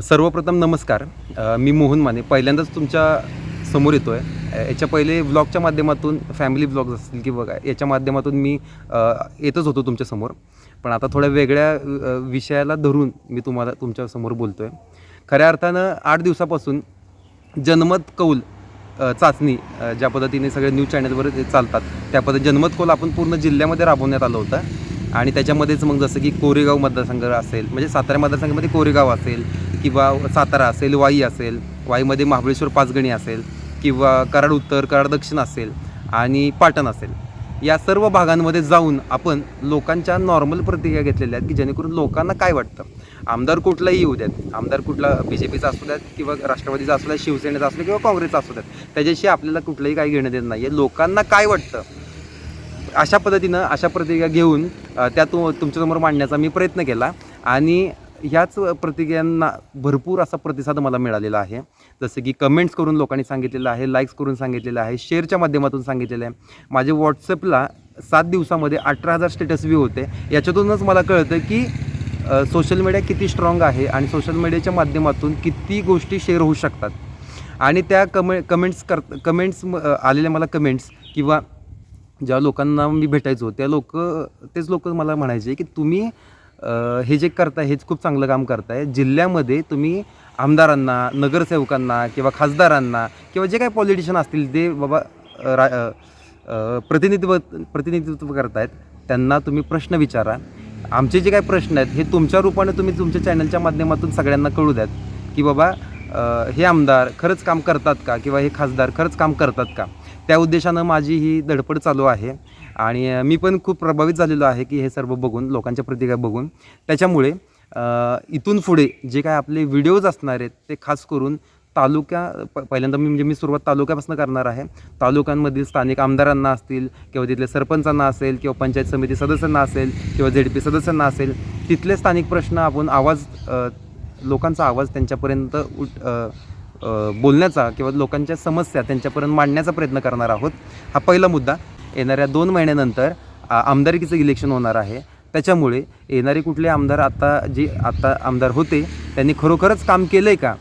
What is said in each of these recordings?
सर्वप्रथम नमस्कार. मी मोहन माने. पहिल्यांदाच तुमच्यासमोर येतो आहे याच्या पहिले व्लॉगच्या माध्यमातून फॅमिली व्लॉग्स असतील किंवा काय याच्या माध्यमातून मी येतच होतो तुमच्यासमोर पण आता थोड्या वेगळ्या विषयाला धरून मी तुम्हाला तुमच्यासमोर बोलतो आहे खऱ्या अर्थानं आठ दिवसापासून जनमत कौल चाचणी ज्या पद्धतीने सगळे न्यूज चॅनलवर चालतात त्या पद्धती जनमत कौल आपण पूर्ण जिल्ह्यामध्ये राबवण्यात आलं होतं. आणि त्याच्यामध्येच मग जसं की कोरेगाव मतदारसंघ असेल म्हणजे सातारा मतदारसंघामध्ये कोरेगाव असेल किंवा सातारा असेल वाई असेल वाईमध्ये महाबळेश्वर पाचगणी असेल किंवा कराड उत्तर कराड दक्षिण असेल आणि पाटण असेल. या सर्व भागांमध्ये जाऊन आपण लोकांच्या नॉर्मल प्रतिक्रिया घेतलेल्या आहेत की जेणेकरून लोकांना काय वाटतं? आमदार कुठलाही येऊ द्यात. आमदार कुठला बी जे पीचा असू द्यात किंवा राष्ट्रवादीचा असू द्यात शिवसेनेचा असू द्या किंवा काँग्रेसचा असू द्यात त्याच्याशी आपल्याला कुठलंही काही घेणं देणं नाही आहे लोकांना काय वाटतं? अशा पद्धतीनं अशा प्रतिक्रिया घेऊन त्या तु तुमच्यासमोर मांडण्याचा मी प्रयत्न केला आणि ह्याच प्रतिक्रियांना भरपूर असा प्रतिसाद मला मिळालेला आहे. जसं की कमेंट्स करून लोकांनी सांगितलेलं आहे लाईक्स करून सांगितलेलं आहे शेअरच्या माध्यमातून सांगितलेलं आहे. माझे व्हॉट्सअपला सात दिवसामध्ये अठरा हजार स्टेटस व्ह्यू होते. याच्यातूनच मला कळतं की सोशल मीडिया किती स्ट्रॉंग आहे आणि सोशल मीडियाच्या माध्यमातून किती गोष्टी शेअर होऊ शकतात. आणि त्या कमे कमेंट्स कर कमेंट्स आलेल्या मला कमेंट्स किंवा ज्या लोकांना मी भेटायचो त्या लोक तेच लोक मला म्हणायचे की तुम्ही हे जे करताय हेच खूप चांगलं काम करताय. जिल्ह्यामध्ये तुम्ही आमदारांना नगरसेवकांना किंवा खासदारांना किंवा जे काही पॉलिटिशियन असतील ते बाबा रा प्रतिनिधित्व प्रतिनिधित्व करतायत त्यांना तुम्ही प्रश्न विचारा. आमचे जे काही प्रश्न आहेत हे तुमच्या रूपाने तुम्ही तुमच्या चॅनलच्या माध्यमातून सगळ्यांना कळू द्यात. की बाबा हे आमदार खरंच काम करतात का? किंवा हे खासदार खरंच काम करतात का? त्या उद्देशानं माझी ही धडपड चालू आहे. आणि मी पण खूप प्रभावित झालेलो आहे की हे सर्व बघून लोकांच्या प्रतिक्रिया बघून. त्याच्यामुळे इथून पुढे जे काय आपले व्हिडिओज असणार आहेत ते खास करून तालुक्या प पहिल्यांदा मी म्हणजे मी सुरुवात तालुक्यापासून करणार आहे. तालुक्यांमधील स्थानिक आमदारांना असतील किंवा तिथल्या सरपंचांना असेल किंवा पंचायत समिती सदस्यांना असेल किंवा झेड पी सदस्यांना असेल तिथले स्थानिक प्रश्न आपण आवाज लोकांचा आवाज त्यांच्यापर्यंत उठ बोलण्याचा किंवा लोकांच्या समस्या त्यांच्यापर्यंत मांडण्याचा प्रयत्न करणार आहोत. हा पहिला मुद्दा. येणाऱ्या दोन महिन्यानंतर आमदारकीचं इलेक्शन होणार आहे. त्याच्यामुळे येणारे कुठले आमदार आत्ता जे आत्ता आमदार होते त्यांनी खरोखरच काम केलं आहे का?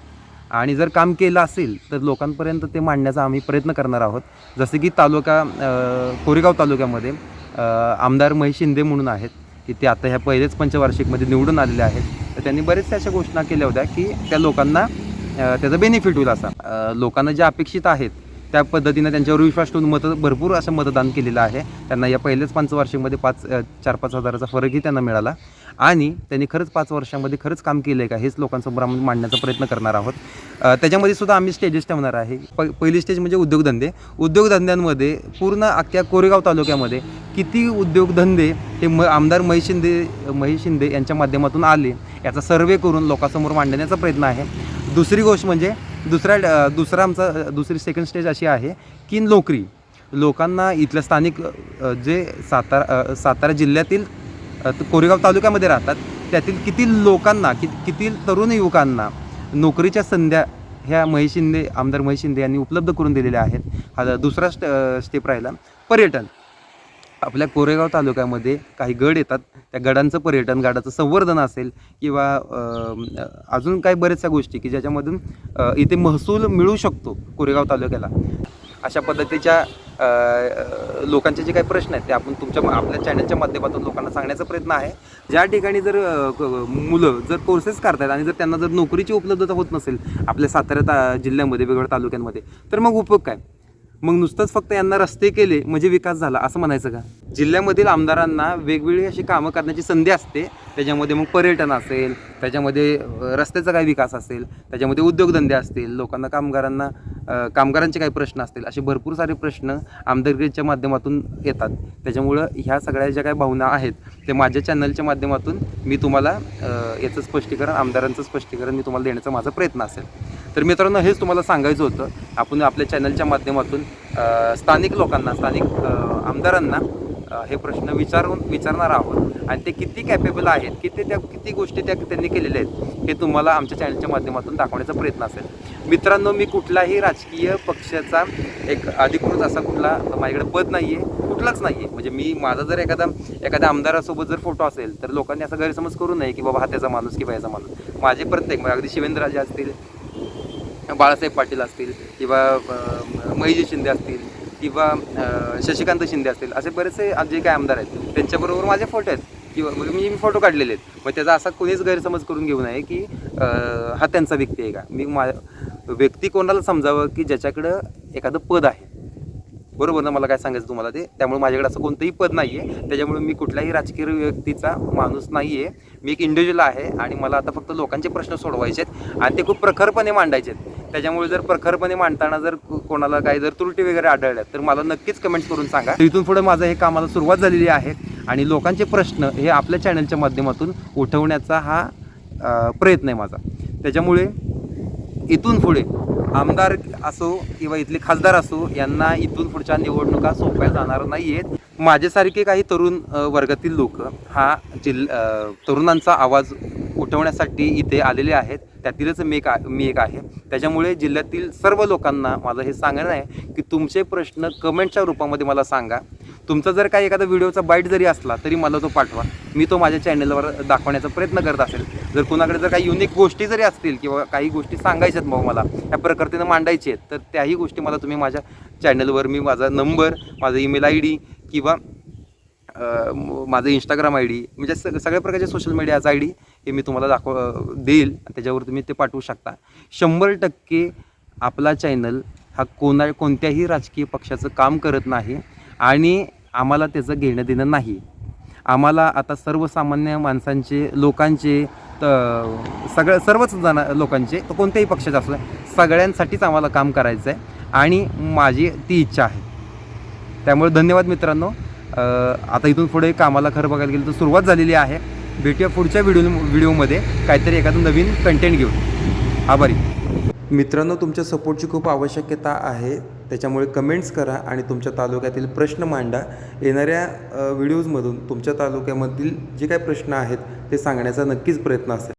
आणि जर काम केलं असेल तर लोकांपर्यंत ते मांडण्याचा आम्ही प्रयत्न करणार आहोत. जसे की तालुका कोरेगाव तालुक्यामध्ये आमदार महेश शिंदे म्हणून आहेत की ते आता ह्या पहिलेच पंचवार्षिकमध्ये निवडून आलेले आहेत. तर त्यांनी बरेचशा अशा घोषणा केल्या होत्या की त्या लोकांना त्याचा बेनिफिट होईल असा. लोकांना जे अपेक्षित आहेत त्या पद्धतीनं त्यांच्यावर विश्वास ठेवून मत भरपूर असं मतदान केलेलं आहे. त्यांना या पहिल्याच पंचवार्षिकमध्ये पाच चार पाच हजाराचा फरकही त्यांना मिळाला. आणि त्यांनी खरंच पाच वर्षामध्ये खरंच काम केलं आहे का हेच लोकांसमोर आम्ही मांडण्याचा प्रयत्न करणार आहोत. त्याच्यामध्ये सुद्धा आम्ही स्टेजेस ठेवणार आहे. प पहिली स्टेज म्हणजे उद्योगधंदे. उद्योगधंद्यांमध्ये पूर्ण अख्ख्या कोरेगाव तालुक्यामध्ये किती उद्योगधंदे हे म आमदार महेश शिंदे महेश शिंदे यांच्या माध्यमातून आले याचा सर्वे करून लोकांसमोर मांडण्याचा प्रयत्न आहे. दुसरी गोष्ट म्हणजे दुसऱ्या दुसरा आमचा दुसरी सेकंड स्टेज अशी आहे की नोकरी. लोकांना इथल्या स्थानिक जे सातारा सातारा जिल्ह्यातील कोरेगाव तालुक्यामध्ये राहतात त्यातील किती लोकांना कि किती तरुण युवकांना नोकरीच्या संध्या ह्या महेश शिंदे आमदार महेश शिंदे यांनी उपलब्ध करून दिलेल्या आहेत. हा दुसरा स्ट स्टेप राहिला. पर्यटन. आपल्या कोरेगाव तालुक्यामध्ये काही गड येतात. त्या गडांचं पर्यटन गडाचं संवर्धन असेल किंवा अजून काही बऱ्याचशा गोष्टी की ज्याच्यामधून इथे महसूल मिळू शकतो कोरेगाव तालुक्याला. अशा पद्धतीच्या लोकांचे जे काही प्रश्न आहेत ते आपण तुमच्या आपल्या चॅनलच्या माध्यमातून लोकांना सांगण्याचा प्रयत्न आहे. ज्या ठिकाणी जर क- मुलं जर कोर्सेस करतात आणि जर त्यांना जर नोकरीची उपलब्धता होत नसेल आपल्या सातारा ता जिल्ह्यामध्ये वेगवेगळ्या तालुक्यांमध्ये तर मग उपयोग काय? मग नुसतंच फक्त यांना रस्ते केले म्हणजे विकास झाला असं म्हणायचं का? जिल्ह्यामधील आमदारांना वेगवेगळी अशी कामं करण्याची संधी असते. त्याच्यामध्ये मग पर्यटन असेल त्याच्यामध्ये रस्त्याचा काही विकास असेल त्याच्यामध्ये उद्योगधंदे असतील लोकांना कामगारांना कामगारांचे काही प्रश्न असतील असे भरपूर सारे प्रश्न आमदारकीच्या माध्यमातून येतात. त्याच्यामुळं ह्या सगळ्या ज्या काही भावना आहेत ते माझ्या चॅनलच्या माध्यमातून मी तुम्हाला याचं स्पष्टीकरण आमदारांचं स्पष्टीकरण मी तुम्हाला देण्याचा माझा प्रयत्न असेल. तर मित्रांनो हेच तुम्हाला सांगायचं होतं. आपण आपल्या चॅनलच्या माध्यमातून स्थानिक लोकांना स्थानिक आमदारांना हे प्रश्न विचारून विचारणार आहोत. आणि ते किती कॅपेबल आहेत किती त्या किती गोष्टी त्या त्यांनी केलेल्या आहेत हे तुम्हाला आमच्या चॅनलच्या माध्यमातून दाखवण्याचा प्रयत्न असेल. मित्रांनो मी कुठलाही राजकीय पक्षाचा एक अधिकृत असा कुठला माझ्याकडे पद नाही आहे कुठलाच नाही आहे म्हणजे मी माझा जर एखादा एखाद्या आमदारासोबत जर फोटो असेल तर लोकांनी असा गैरसमज करू नये की बाबा हा त्याचा माणूस किंवा याचा माणूस. माझे प्रत्येक म्हणजे अगदी शिवेंद्रराजे असतील बाळासाहेब पाटील असतील किंवा अ, महेश शिंदे असतील किंवा शशिकांत शिंदे असतील असे बरेचसे जे काही आमदार आहेत त्यांच्याबरोबर माझे फोटो आहेत. किंवा मग मी फोटो काढलेले आहेत. मग त्याचा असा कोणीच गैरसमज करून घेऊ नये की हा त्यांचा व्यक्ती आहे का? मी मा व्यक्ती कोणाला समजावं की ज्याच्याकडं एखादं पद आहे? बरोबर ना? मला काय सांगायचं तुम्हाला ते? त्यामुळे माझ्याकडे असं कोणतंही पद नाही आहे त्याच्यामुळे मी कुठल्याही राजकीय व्यक्तीचा माणूस नाही आहे मी एक इंडिव्हिज्युअल आहे आणि मला आता फक्त लोकांचे प्रश्न सोडवायचे आहेत आणि ते खूप प्रखरपणे मांडायचे आहेत. त्याच्यामुळे जर प्रखरपणे मांडताना जर कोणाला काही जर त्रुटी वगैरे आढळल्या तर मला नक्कीच कमेंट करून सांगा. इथून पुढे माझं हे कामाला सुरुवात झालेली आहे आणि लोकांचे प्रश्न हे आपल्या चॅनलच्या माध्यमातून उठवण्याचा हा प्रयत्न आहे माझा. त्याच्यामुळे इथून पुढे आमदार असो किंवा इथले खासदार असो यांना इथून पुढच्या निवडणुका सोप्या जाणार नाही आहेत माझ्यासारखे काही तरुण वर्गातील लोक हा जिल्हा तरुणांचा आवाज उठवण्यासाठी इथे आलेले आहेत. त्यातीलच मी एक आ- मी एक आहे. त्याच्यामुळे जिल्ह्यातील सर्व लोकांना माझं हे सांगणं आहे की तुमचे प्रश्न कमेंटच्या रूपामध्ये मला सांगा. तुमचा जर काही एखादा व्हिडिओचा बाईट जरी असला तरी मला तो पाठवा. मी तो माझ्या चॅनलवर दाखवण्याचा प्रयत्न करत असेल. जर कुणाकडे जर काही युनिक गोष्टी जरी असतील किंवा काही गोष्टी सांगायच्यात मग मला या प्रकृतीनं मांडायची आहेत तर त्याही गोष्टी मला तुम्ही माझ्या चॅनलवर मी माझा नंबर माझा ईमेल आय डी किंवा माझं इंस्टाग्राम आय डी म्हणजे सग सगळ्या प्रकारचे सोशल मीडियाचा आय डी हे मी तुम्हाला दाखव देईल. त्याच्यावर तुम्ही ते पाठवू शकता. शंभर टक्के आपला चॅनल हा कोणा कोणत्याही राजकीय पक्षाचं काम करत नाही आणि आम्हाला त्याचं घेणं देणं नाही. आम्हाला आता सर्वसामान्य माणसांचे लोकांचे त- सगळं सर्वच जण लोकांचे तर कोणत्याही पक्षाचे असू सगळ्यांसाठीच आम्हाला काम करायचं आहे आणि माझी ती इच्छा आहे. त्यामुळे धन्यवाद मित्रांनो. आता इथून पुढे कामाला खरं बघायला गेलं तर सुरुवात झालेली आहे. भेटूया पुढच्या व्हिडिओ व्हिडिओमध्ये काहीतरी एखादं नवीन कंटेंट घेऊन. आभारी. मित्रांनो तुमच्या सपोर्टची खूप आवश्यकता आहे. त्याच्यामुळे कमेंट्स करा आणि तुमच्या तालुक्यातील प्रश्न मांडा. येणाऱ्या व्हिडिओजमधून तुमच्या तालुक्यामधील जे काही प्रश्न आहेत ते सांगण्याचा नक्कीच प्रयत्न असेल.